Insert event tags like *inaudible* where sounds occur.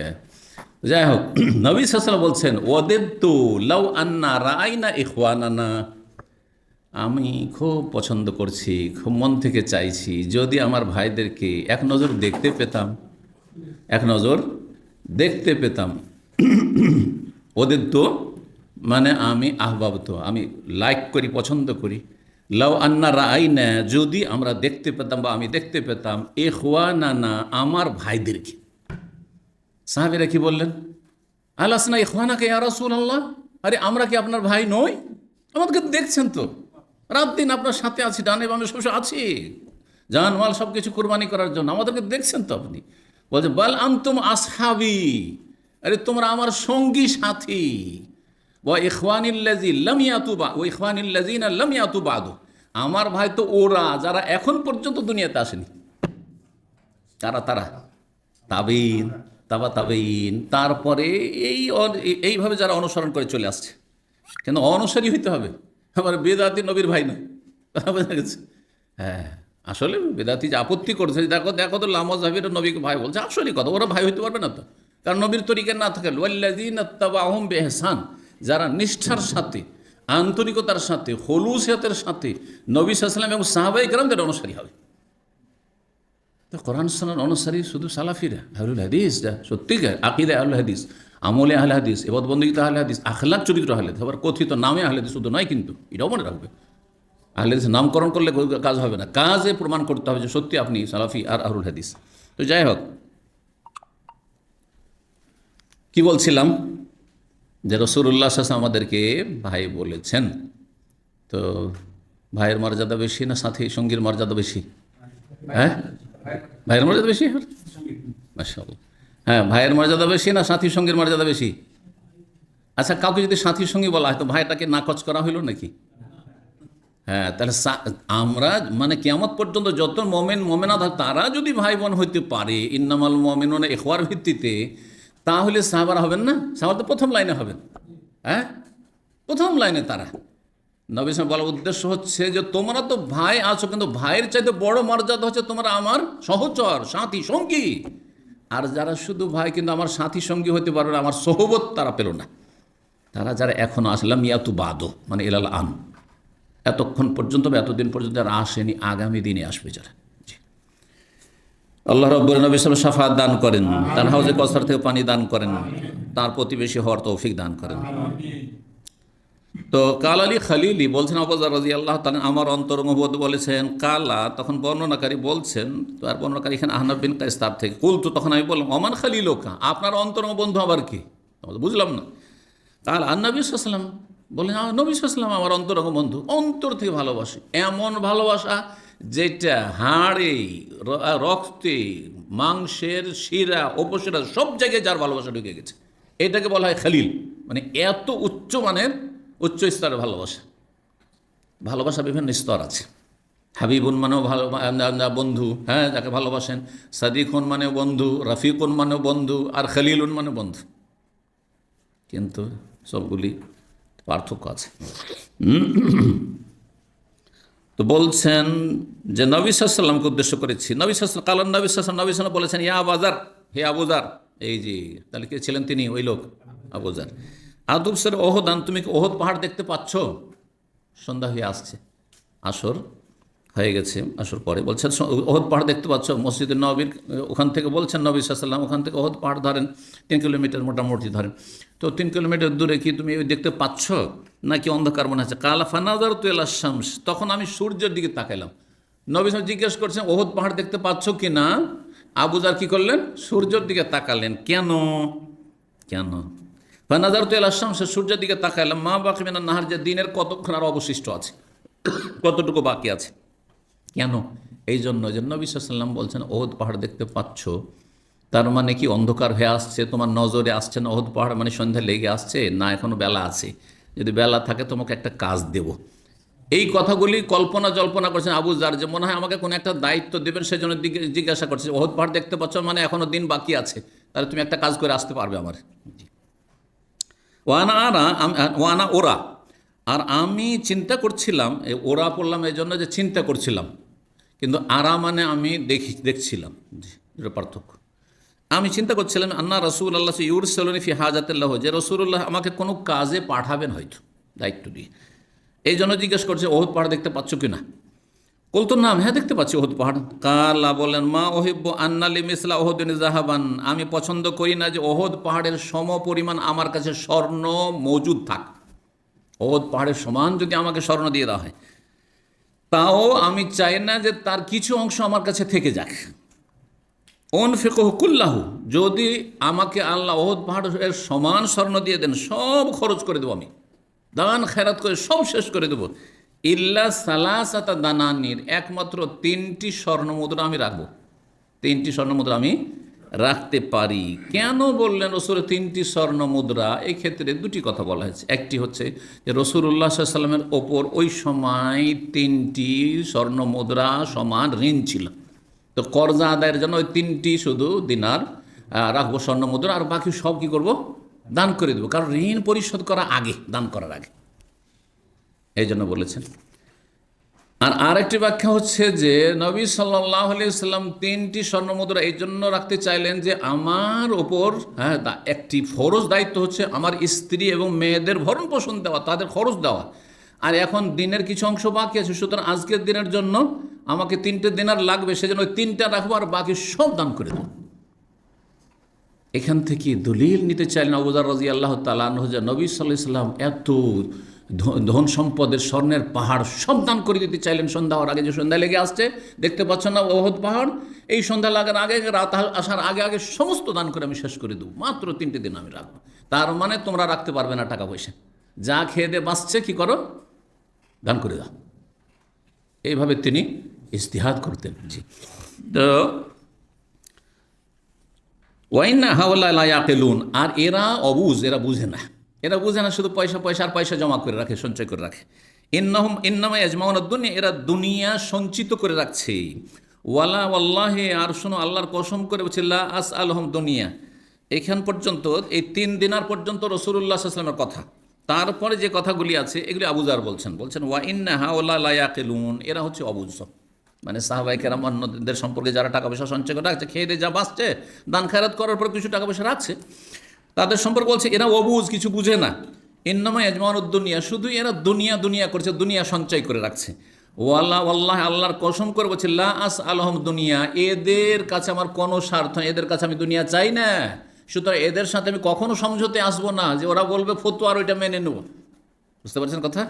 হ্যাঁ যাই হোক, *clears throat* নবী সাসলা বলছেন ওদেব তো লাউ আন্না রায়না ইখওয়ানানা। আমি খুব পছন্দ করছি, খুব মন থেকে চাইছি, যদি আমার ভাইদেরকে এক নজর দেখতে পেতাম, এক নজর দেখতে পেতাম। *clears throat* ওদের তো মানে আমি আহবাব তো আমি লাইক করি, পছন্দ করি। লাউ আন্না রাই না যদি আমরা দেখতে পেতাম বা আমি দেখতে পেতাম এ না না আমার ভাইদেরকে। সাহাবিরা কি বললেন? আলাসনা ইখওয়ানাকে ইয়া রাসূল আল্লাহ আরে আমরা কি আপনার ভাই নই? আমাদেরকে দেখছেন তো। রাত দিন আপনার সাথে আছি, ডানে বামে সবসময় আছি। জান, মাল সব কিছু কোরবানি করার জন্য। আমাদেরকে দেখছেন তো আপনি। বলছে, বাল আন্তুম আসহাবি। আরে তোমরা আমার সঙ্গী সাথী। ও ইখওয়ানিল্লাজি লামিয়াতু বা ও ইখওয়ানিল্লাজিনা লামিয়াতু বাদু আমার ভাই তো ওরা, যারা এখন পর্যন্ত দুনিয়াতে আসেনি। তারা তারা। তাবিন। তাবা তাবিন, তারপরে এই এইভাবে যারা অনুসরণ করে চলে আসছে। কেন? অনুসারী হইতে হবে। আমার বেদাতি নবীর ভাই নয়। বোঝা গেছে? হ্যাঁ আসলে বেদাতি যে আপত্তি করছে, দেখো দেখো তো লামা জাহির নবীকে ভাই বলছে। আসলে কথা, ওরা ভাই হইতে পারবে না তো। কারণ নবীর তরিকে না থাকে আহম বেহসান যারা নিষ্ঠার সাথে, আন্তরিকতার সাথে হলুসিয়াতের সাথে নবী সাল্লাম এবং সাহাবাই গ্রামদের অনুসারী হবে। তো কোরআন সালার অনুসারী শুধু সালাফিরা, আহলুল হাদিস, যা সত্যিকার আকিদা আহলুল হাদিস, আমলে আহলে হাদিস এবার বন্দী আহলে হাদিস আখলাক চরিত্র আহলে। আবার কথিত নামে আহলে হাদিস শুধু নয় কিন্তু, এটাও মনে রাখবে। আহলে হাদিস নামকরণ করলে কাজ হবে না। কাজে প্রমাণ করতে হবে যে সত্যি আপনি সালাফি আর আহলুল হাদিস। তো যাই হোক, কি বলছিলাম? যে রসুল্লাহ শাস আমাদেরকে ভাই বলেছেন। তো ভাইয়ের মর্যাদা বেশি না সাথী সঙ্গীর মর্যাদা বেশি? হ্যাঁ? ভাইয়ের মর্যাদা বেশি? মাশাআল্লাহ। হ্যাঁ ভাইয়ের মর্যাদা বেশি না সাথী সঙ্গের মর্যাদা বেশি? আচ্ছা কাউকে যদি সাথীর সঙ্গে বলা হয়, তো ভাইটাকে নাকচ করা হইল নাকি? হ্যাঁ তাহলে আমরা মানে কেমত পর্যন্ত যত মোমেন মোমেনা থাক তারা যদি ভাই বোন হইতে পারে, ইন্নামাল মোমেন মানে এখওয়ার ভিত্তিতে, তাহলে সাহাবারা হবেন না? সাহাবার তো প্রথম লাইনে হবেন। হ্যাঁ? প্রথম লাইনে তারা। নবী সাহেব বলার উদ্দেশ্য হচ্ছে যে তোমরা তো ভাই আছো, কিন্তু ভাইয়ের চাইতে বড় মর্যাদা হচ্ছে তোমরা আমার সহচর, সাথী, সঙ্গী। আর যারা শুধু ভাই, কিন্তু আমার সাথী, সঙ্গী হতে পারবে আমার সহবত তারা পেল না। তারা যারা এখনও আসলাম, ইয়াতু বাদো মানে এলাল আন। এতক্ষণ পর্যন্ত বা এতদিন পর্যন্ত আর আসেনি, আগামী দিনে আসবে যারা। আল্লাহ রব্বুল নবী সাল্লাম সাফাত দান করেন, তার হাউজে কসার থেকে পানি দান করেন, তার প্রতিবেশী হওয়ার তৌফিক দান করেন। তো কাল আলী খালিলি বলছেন আবাজার রাজি আল্লাহ তালা আমার অন্তরঙ্গবোধ বলেছেন কালা তখন বর্ণনাকারী বলছেন আর বর্ণনাকারী এখানে আহনাব বিন কাইস তার থেকে কুল তো তখন আমি বললাম অমান খালিল কা আপনার অন্তরঙ্গ বন্ধু আবার কি? বুঝলাম না। কাল আন্নবী সাল্লাম বললেন "আ, নবী সাল্লাম আমার অন্তরঙ্গ বন্ধু অন্তর থেকে ভালোবাসে এমন ভালোবাসা যেটা হাড়ে রক্তে মাংসের শিরা উপশিরা সব জায়গায় যার ভালোবাসা ঢুকে গেছে। এটাকে বলা হয় খালিল মানে এত উচ্চ মানের উচ্চ স্তরের ভালোবাসা। ভালোবাসা বিভিন্ন স্তর আছে। হাবিবুন মানেও ভালো বন্ধু হ্যাঁ যাকে ভালোবাসেন। সাদিকুন মানে বন্ধু, রফিকুন মানে বন্ধু, আর খালিলুন মানে বন্ধু। কিন্তু সবগুলি পার্থক্য আছে। তো বলছেন যে নবী সাল্লামকে উদ্দেশ্য করেছি। নবী সাল্লাম কালান নবী সাল্লাম নবী সাল্লাম বলেছেন, ইয়া আবাজার হে আবুজার এই যে, তাহলে কে ছিলেন তিনি? ওই লোক আবুজার আদুব স্যার ওহদান তুমি ওহদ পাহাড় দেখতে পাচ্ছ? সন্ধ্যা হয়ে আসছে। আসর হয়ে গেছে, আসর পরে। বলছেন ওহদ পাহাড় দেখতে পাচ্ছ? মসজিদের নবীর, ওখান থেকে বলছেন নবী সাল্লাম ওখান থেকে ওহদ পাহাড় ধরেন, তিন কিলোমিটার মোটামুটি ধরেন। তো তিন কিলোমিটার দূরে কি তুমি দেখতে পাচ্ছ? নাকি অন্ধকার মনে হচ্ছে? কালা ফানাজার তো এলা শামস তখন আমি সূর্যের দিকে তাকাইলাম। নবী সাহেব জিজ্ঞেস করছেন, ওহদ পাহাড় দেখতে পাচ্ছ কি না? আবুজার কি করলেন? সূর্যের দিকে তাকালেন। কেন? কেন? ফানাজার তো এলা শামস সূর্যের দিকে তাকাইলাম মা বাকি মেনা নাহার, যে দিনের কতক্ষণ আর অবশিষ্ট আছে, কতটুকু বাকি আছে? কেন? এই জন্য যে নবী সাল্লাম বলছেন, ওহদ পাহাড় দেখতে পাচ্ছ, তার মানে কি অন্ধকার হয়ে আসছে, তোমার নজরে আসছে না, ওহদ পাহাড় মানে সন্ধ্যা লেগে আসছে? না, এখনও বেলা আছে। যদি বেলা থাকে, তোমাকে একটা কাজ দেব। এই কথাগুলি কল্পনা জল্পনা করছেন আবু জার, যে মনে হয় আমাকে কোনো একটা দায়িত্ব দেবেন, সেজন্য জিজ্ঞাসা করছে ওহদ পাহাড় দেখতে পাচ্ছ মানে এখনও দিন বাকি আছে, তাহলে তুমি একটা কাজ করে আসতে পারবে আমার। ওয়ানা আম- ওয়ানা ওরা। আর আমি চিন্তা করছিলাম ওরা পড়লাম এই জন্য যে চিন্তা করছিলাম। কিন্তু আরা মানে আমি দেখি দেখছিলাম। পার্থক্য। আমি চিন্তা করছিলাম, আন্না রসুল আল্লাহ ইউর সলনি ফি হাজাতুল্লাহ, যে রসুল্লাহ আমাকে কোনো কাজে পাঠাবেন হয়তো, দায়িত্ব দিয়ে। এই জন্য জিজ্ঞেস করছে, ওহদ পাহাড় দেখতে পাচ্ছ কি না কলতো নাম হ্যাঁ দেখতে পাচ্ছি ওহদ পাহাড়। কালা বলেন, মা ওহিব্য আন্নালি মিসলা ওহদিন জাহাবান। আমি পছন্দ করি না যে ওহদ পাহাড়ের সম পরিমাণ আমার কাছে স্বর্ণ মজুদ থাক। ওহদ পাহাড়ের সমান যদি আমাকে স্বর্ণ দিয়ে দেওয়া হয়। তাও আমি চাই না যে তার কিছু অংশ আমার কাছে থেকে যাক। অন ফেকহুকুল্লাহ যদি আমাকে আল্লাহ ওহদ পাহাড়ের সমান স্বর্ণ দিয়ে দেন, সব খরচ করে দেবো আমি। দান, খেরাত করে সব শেষ করে দেবো। ইল্লা সালাসাতা দানানির, একমাত্র তিনটি স্বর্ণ মুদ্রা আমি রাখব। তিনটি স্বর্ণ মুদ্রা আমি রাখতে পারি। কেন বললেন রসুলের তিনটি স্বর্ণ মুদ্রা ক্ষেত্রে দুটি কথা বলা হয়েছে। একটি হচ্ছে যে রসুল্লাহ সাল্লামের ওপর ওই সময় তিনটি স্বর্ণ মুদ্রা সমান ঋণ ছিল। তো কর্জা আদায়ের জন্য ওই তিনটি শুধু দিনার রাখব স্বর্ণ মুদ্রা আর বাকি সব কি করব? দান করে দেবো। কারণ ঋণ পরিশোধ করা আগে, দান করার আগে। এই জন্য বলেছেন। আর আরেকটি ব্যাখ্যা হচ্ছে যে, নবী সাল্লাহ সাল্লাম তিনটি স্বর্ণমুদ্রা এই জন্য রাখতে চাইলেন যে, আমার ওপর হ্যাঁ একটি ফরজ দায়িত্ব হচ্ছে আমার স্ত্রী এবং মেয়েদের ভরণ পোষণ দেওয়া, তাদের খরচ দেওয়া। আর এখন দিনের কিছু অংশ বাকি আছে, সুতরাং আজকের দিনের জন্য আমাকে তিনটে দিনার লাগবে, সেজন্য ওই তিনটা রাখব আর বাকি সব দান করে দেবো। এখান থেকে দলিল নিতে চাইলেন আবুজার রাজি আল্লাহ তালাহ নবী সাল্লাহ সাল্লাম এত ধন সম্পদের স্বর্ণের পাহাড় সব দান করে দিতে চাইলেন। সন্ধ্যা হওয়ার আগে যে সন্ধ্যা লেগে আসছে, দেখতে পাচ্ছেন না ওহদ পাহাড়? এই সন্ধ্যা লাগার আগে, রাত আসার আগে আগে সমস্ত দান করে আমি শেষ করে দেবো। মাত্র তিনটে দিন আমি রাখব। তার মানে তোমরা রাখতে পারবে না টাকা পয়সা। যা খেয়ে দিয়ে বাঁচছে, কী করো? দান করে দাও। এইভাবে তিনি ইস্তিহাদ করতেন। জি। তো ওয়াইনা হাওলা লায়াকেলুন আর এরা অবুজ, এরা বুঝে না। এরা বুঝে না শুধু পয়সা পয়সা আর পয়সা জমা করে রাখে, সঞ্চয় করে রাখে। ইন্নহম, ইন্নামা এজমাউন দুনিয়া, এরা দুনিয়া সঞ্চিত করে রাখছে। ওয়ালা ওয়াল্লাহে, আর শোনো, আল্লাহর কসম করে বলছে, লা আস আলহম দুনিয়া। এখান পর্যন্ত, এই তিন দিনার পর্যন্ত রসুল্লাহ আসলামের কথা। তারপরে যে কথাগুলি আছে, এগুলি আবুজার বলছেন। বলছেন, ওয়া ইন্না হাওলা লায়াকেলুন এরা হচ্ছে অবুজ। মানে সাহাবাই কেরাম অন্যদের সম্পর্কে যারা টাকা পয়সা সঞ্চয় করে রাখছে, খেয়ে দিয়ে যা বাঁচছে, দান খায়রাত করার পর কিছু টাকা পয়সা রাখছে। তাদের সম্পর্কে বলছে, এরা অবুজ, কিছু বুঝে না। ইন্নামা এজমান দুনিয়া শুধু এরা দুনিয়া দুনিয়া করছে, দুনিয়া সঞ্চয় করে রাখছে। ওয়াল্লাহ আল্লাহ আল্লাহর কসম করে বলছে, লা আস আলহম দুনিয়া, এদের কাছে আমার কোনো স্বার্থ এদের কাছে আমি দুনিয়া চাই না। সুতরাং এদের সাথে আমি কখনো সমঝোতে আসব না যে ওরা বলবে ফতুয়ার ওইটা মেনে নেব। বুঝতে পারছেন কথা?